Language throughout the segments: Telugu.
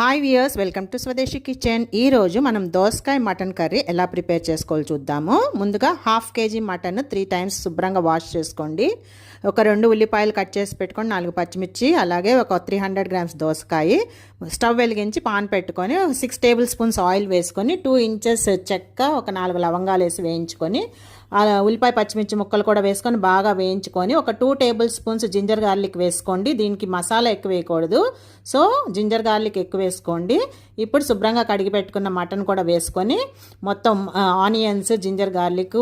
Hi viewers welcome to Swadeshi kitchen ఈరోజు మనం దోసకాయ మటన్ కర్రీ ఎలా ప్రిపేర్ చేసుకోవాలి చూద్దాము. ముందుగా half KG mutton three times శుభ్రంగా వాష్ చేసుకోండి. ఒక రెండు ఉల్లిపాయలు కట్ చేసి పెట్టుకొని నాలుగు పచ్చిమిర్చి అలాగే ఒక త్రీ హండ్రెడ్ గ్రామ్స్ దోసకాయ స్టవ్ వెలిగించి పాన్ పెట్టుకొని సిక్స్ టేబుల్ స్పూన్స్ ఆయిల్ వేసుకొని టూ ఇంచెస్ చెక్క ఒక నాలుగు లవంగాలు వేసి వేయించుకొని ఉల్లిపాయ పచ్చిమిర్చి ముక్కలు కూడా వేసుకొని బాగా వేయించుకొని ఒక two tablespoons ginger garlic వేసుకోండి. దీనికి మసాలా ఎక్కువ వేయకూడదు. సో జింజర్ గార్లిక్ ఎక్కువ వేసుకోండి. ఇప్పుడు శుభ్రంగా కడిగి పెట్టుకున్న మటన్ కూడా వేసుకొని మొత్తం ఆనియన్స్ జింజర్ గార్లిక్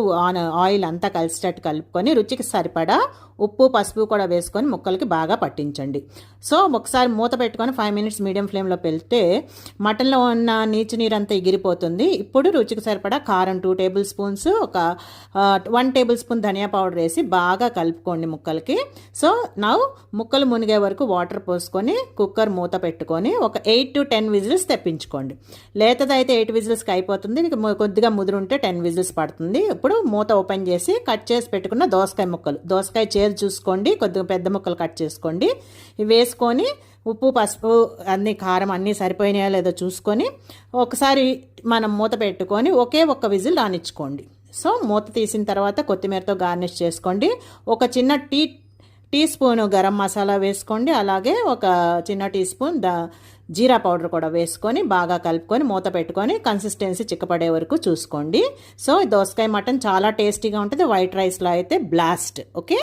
ఆయిల్ అంతా కలిసేటట్టు కలుపుకొని రుచికి సరిపడా ఉప్పు పసుపు కూడా వేసుకొని ముక్కలకి బాగా పట్టించండి. సో ఒకసారి మూత పెట్టుకొని ఫైవ్ మినిట్స్ మీడియం ఫ్లేమ్లో పెడితే మటన్లో ఉన్న నీచు నీరు అంతా ఎగిరిపోతుంది. ఇప్పుడు రుచికి సరిపడా కారం టూ టేబుల్ స్పూన్స్ ఒక వన్ టేబుల్ స్పూన్ ధనియా పౌడర్ వేసి బాగా కలుపుకోండి ముక్కలకి. సో నా ముక్కలు మునిగే వరకు వాటర్ పోసుకొని కుక్కర్ మూత పెట్టుకొని ఒక ఎయిట్ టు టెన్ విజిల్స్ తెప్పించుకోండి. లేతదైతే ఎయిట్ విజిల్స్కి అయిపోతుంది కొద్దిగా ముదురుంటే టెన్ విజిల్స్ పడుతుంది. ఇప్పుడు మూత ఓపెన్ చేసి కట్ చేసి పెట్టుకున్న దోసకాయ ముక్కలు. దోసకాయ చేదు చూసుకోండి కొద్దిగా పెద్ద ముక్కలు కట్ చేసుకోండి. వేసుకొని ఉప్పు పసుపు అన్ని కారం అన్నీ సరిపోయినాయో లేదో చూసుకొని ఒకసారి మనం మూత పెట్టుకొని ఒకే ఒక్క విజిల్ రానిచ్చుకోండి. సో మూత తీసిన తర్వాత కొత్తిమీరతో గార్నిష్ చేసుకోండి. ఒక చిన్న tea teaspoon garam masala వేసుకోండి. అలాగే ఒక చిన్న టీ స్పూన్ ద జీరా పౌడర్ కూడా వేసుకొని బాగా కలుపుకొని మూత పెట్టుకొని కన్సిస్టెన్సీ చిక్కపడే వరకు చూసుకోండి. సో దోసకాయ మటన్ చాలా టేస్టీగా ఉంటుంది. వైట్ రైస్లో అయితే బ్లాస్ట్. ఓకే?